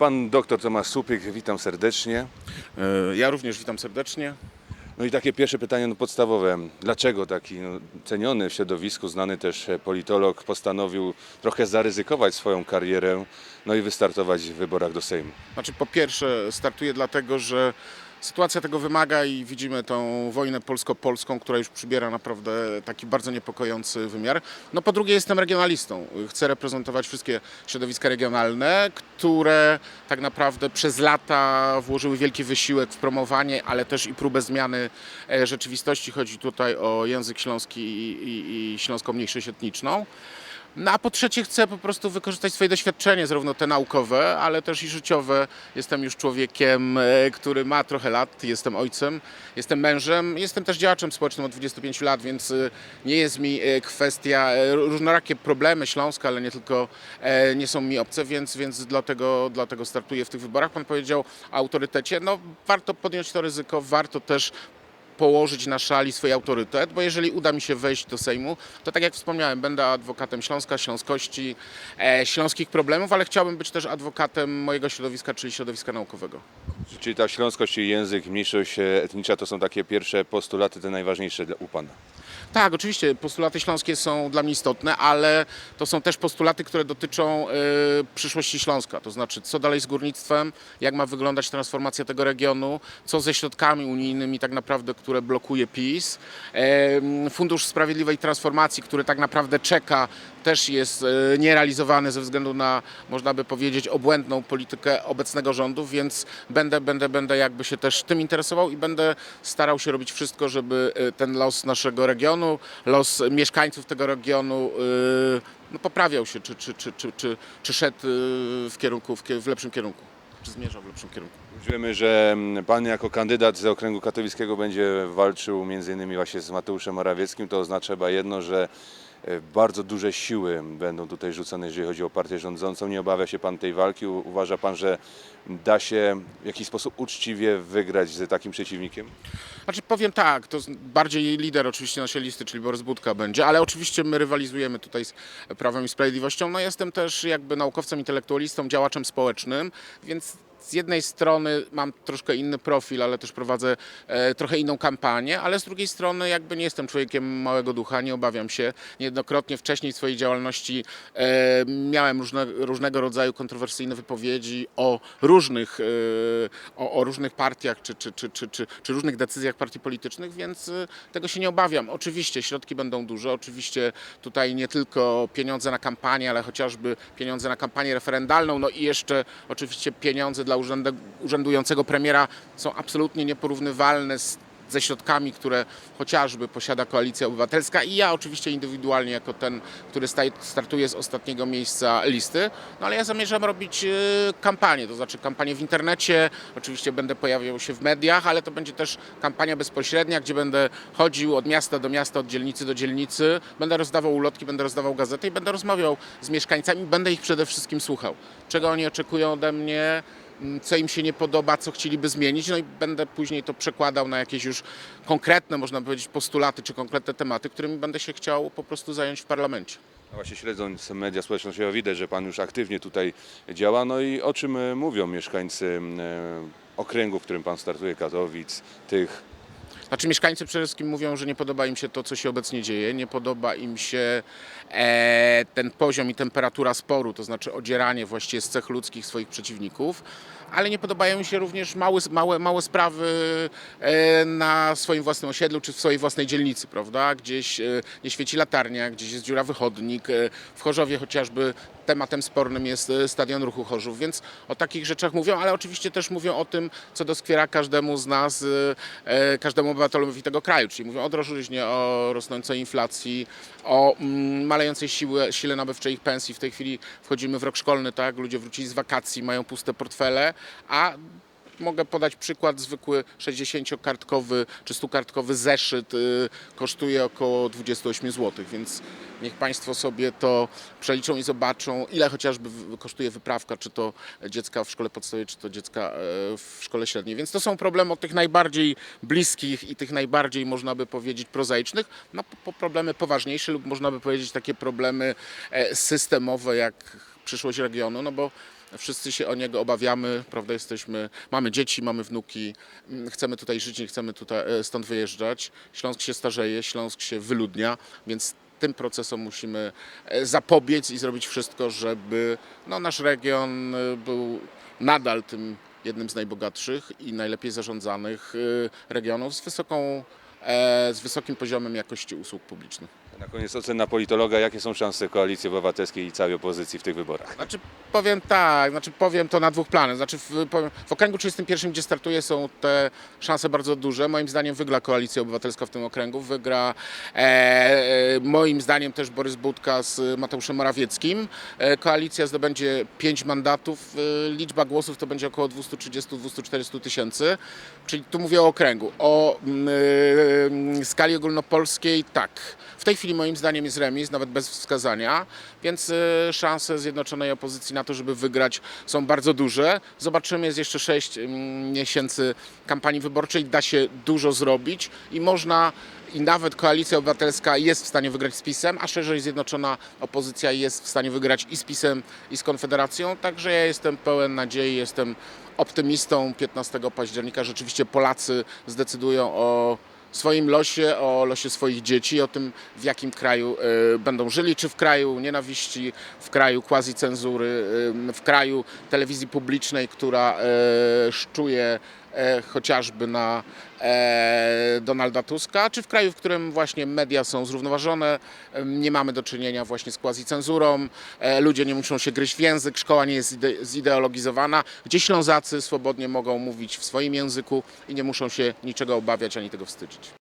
Pan doktor Tomasz Supyk, witam serdecznie. E, Ja również witam serdecznie. No i takie pierwsze pytanie no, podstawowe. Dlaczego taki no, ceniony w środowisku, znany też politolog postanowił trochę zaryzykować swoją karierę no i wystartować w wyborach do Sejmu? Znaczy, po pierwsze, startuję dlatego, że sytuacja tego wymaga i widzimy tą wojnę polsko-polską, która już przybiera naprawdę taki bardzo niepokojący wymiar. No po drugie, jestem regionalistą. Chcę reprezentować wszystkie środowiska regionalne, które tak naprawdę przez lata włożyły wielki wysiłek w promowanie, ale też i próbę zmiany e, rzeczywistości. Chodzi tutaj o język śląski i, i, i śląską mniejszość etniczną. No a po trzecie chcę po prostu wykorzystać swoje doświadczenie, zarówno te naukowe, ale też i życiowe. Jestem już człowiekiem, e, który ma trochę lat, jestem ojcem, jestem mężem, jestem też działaczem społecznym od 25 lat, więc e, nie jest mi e, kwestia, różnorakie problemy Śląska, ale nie tylko, nie są mi obce, więc, więc dlatego, dlatego startuję w tych wyborach. Pan powiedział o autorytecie, no warto podjąć to ryzyko, warto też położyć na szali swój autorytet, bo jeżeli uda mi się wejść do Sejmu, to tak jak wspomniałem, będę adwokatem Śląska, śląskości, e, śląskich problemów, ale chciałbym być też adwokatem mojego środowiska, czyli środowiska naukowego. Czyli ta śląskość i język, mniejszość e, etnicza to są takie pierwsze postulaty, te najważniejsze dla- u Pana. Tak, oczywiście postulaty śląskie są dla mnie istotne, ale to są też postulaty, które dotyczą e, przyszłości Śląska. To znaczy, co dalej z górnictwem, jak ma wyglądać transformacja tego regionu, co ze środkami unijnymi tak naprawdę, które blokuje PiS. Fundusz Sprawiedliwej Transformacji, który tak naprawdę czeka, też jest e, nierealizowany ze względu na, można by powiedzieć, obłędną politykę obecnego rządu, więc będę, będę, będę jakby się też tym interesował i będę starał się robić wszystko, żeby e, ten los naszego regionu, los mieszkańców tego regionu e, no, poprawiał się, czy, czy, czy, czy, czy, czy szedł w, kierunku, w, kie- w lepszym kierunku, czy zmierzał w lepszym kierunku. Wiemy, że mm, Pan jako kandydat z okręgu katowickiego będzie walczył między innymi właśnie z Mateuszem Morawieckim. To oznacza chyba jedno, że bardzo duże siły będą tutaj rzucone, jeżeli chodzi o partię rządzącą. Nie obawia się Pan tej walki? Uważa Pan, że da się w jakiś sposób uczciwie wygrać z takim przeciwnikiem? Znaczy powiem tak, to bardziej lider oczywiście naszej listy, czyli Borys Budka będzie, ale oczywiście my rywalizujemy tutaj z Prawem i Sprawiedliwością. No jestem też jakby naukowcem, intelektualistą, działaczem społecznym, więc z jednej strony mam troszkę inny profil, ale też prowadzę e, trochę inną kampanię, ale z drugiej strony jakby nie jestem człowiekiem małego ducha, nie obawiam się. Niejednokrotnie wcześniej w swojej działalności e, miałem różne, różnego rodzaju kontrowersyjne wypowiedzi o różnych, e, o, o różnych partiach czy, czy, czy, czy, czy, czy różnych decyzjach partii politycznych, więc tego się nie obawiam. Oczywiście środki będą duże, oczywiście tutaj nie tylko pieniądze na kampanię, ale chociażby pieniądze na kampanię referendalną, no i jeszcze oczywiście pieniądze dla urzędu, urzędującego premiera są absolutnie nieporównywalne z ze środkami, które chociażby posiada Koalicja Obywatelska i ja oczywiście indywidualnie jako ten, który startuje z ostatniego miejsca listy, no ale ja zamierzam robić e, kampanię, to znaczy kampanię w internecie, oczywiście będę pojawiał się w mediach, ale to będzie też kampania bezpośrednia, gdzie będę chodził od miasta do miasta, od dzielnicy do dzielnicy, będę rozdawał ulotki, będę rozdawał gazety i będę rozmawiał z mieszkańcami, będę ich przede wszystkim słuchał, czego oni oczekują ode mnie, co im się nie podoba, co chcieliby zmienić, no i będę później to przekładał na jakieś już konkretne, można powiedzieć, postulaty czy konkretne tematy, którymi będę się chciał po prostu zająć w parlamencie. A właśnie śledząc media społecznościowe widać, że Pan już aktywnie tutaj działa. No i o czym e, mówią mieszkańcy e, okręgu, w którym Pan startuje, Katowic, tych Znaczy mieszkańcy przede wszystkim mówią, że nie podoba im się to, co się obecnie dzieje, nie podoba im się e, ten poziom i temperatura sporu, to znaczy odzieranie właściwie z cech ludzkich swoich przeciwników, ale nie podobają im się również małe, małe, małe sprawy e, na swoim własnym osiedlu czy w swojej własnej dzielnicy, prawda? Gdzieś e, nie świeci latarnia, gdzieś jest dziurawy chodnik, e, w Chorzowie chociażby tematem spornym jest stadion ruchu Chorzów, więc o takich rzeczach mówią, ale oczywiście też mówią o tym, co doskwiera każdemu z nas, każdemu obywatelowi tego kraju, czyli mówią o drożyźnie, o rosnącej inflacji, o mm, malejącej siły, sile nabywczej ich pensji. W tej chwili wchodzimy w rok szkolny, tak, ludzie wrócili z wakacji, mają puste portfele, a Mogę podać przykład, zwykły 60-kartkowy czy 100-kartkowy zeszyt y, kosztuje około 28 zł, więc niech Państwo sobie to przeliczą i zobaczą, ile chociażby kosztuje wyprawka, czy to dziecka w szkole podstawowej, czy to dziecka e, w szkole średniej. Więc to są problemy od tych najbardziej bliskich i tych najbardziej, można by powiedzieć, prozaicznych, no po, po problemy poważniejsze lub można by powiedzieć takie problemy e, systemowe, jak przyszłość regionu, no bo Wszyscy się o niego obawiamy, prawda? Jesteśmy, mamy dzieci, mamy wnuki, mm, chcemy tutaj żyć, nie chcemy tutaj e, stąd wyjeżdżać. Śląsk się starzeje, Śląsk się wyludnia, więc tym procesom musimy e, zapobiec i zrobić wszystko, żeby no, nasz region e, był nadal tym jednym z najbogatszych i najlepiej zarządzanych regionów z, wysoką, z wysokim poziomem jakości usług publicznych. Na koniec ocena politologa, jakie są szanse Koalicji Obywatelskiej i całej opozycji w tych wyborach? Znaczy powiem tak, znaczy powiem to na dwóch planach. Znaczy w, w okręgu 31, gdzie startuję, są te szanse bardzo duże. Moim zdaniem wygra Koalicja Obywatelska w tym okręgu. Wygra e, e, moim zdaniem też Borys Budka z Mateuszem Morawieckim. E, koalicja zdobędzie 5 mandatów. E, liczba głosów to będzie około 230-240 tysięcy. Czyli tu mówię o okręgu. O mm, e, skali ogólnopolskiej tak. W tej chwili moim zdaniem jest remis, nawet bez wskazania, więc e, szanse Zjednoczonej Opozycji na to, żeby wygrać są bardzo duże. Zobaczymy, jest jeszcze 6 miesięcy kampanii wyborczej, da się dużo zrobić i można i nawet Koalicja Obywatelska jest w stanie wygrać z PiSem, a szerzej Zjednoczona Opozycja jest w stanie wygrać i z PiSem, i z Konfederacją. Także ja jestem pełen nadziei, jestem optymistą 15 października. Rzeczywiście Polacy zdecydują o swoim losie, o losie swoich dzieci, o tym w jakim kraju e, będą żyli, czy w kraju nienawiści, w kraju quasi cenzury, e, w kraju telewizji publicznej, która e, szczuje chociażby na e, Donalda Tuska, czy w kraju, w którym właśnie media są zrównoważone, nie mamy do czynienia właśnie z quasi cenzurą, e, ludzie nie muszą się gryźć w język, szkoła nie jest ide- zideologizowana, gdzie Ślązacy swobodnie mogą mówić w swoim języku i nie muszą się niczego obawiać ani tego wstydzić.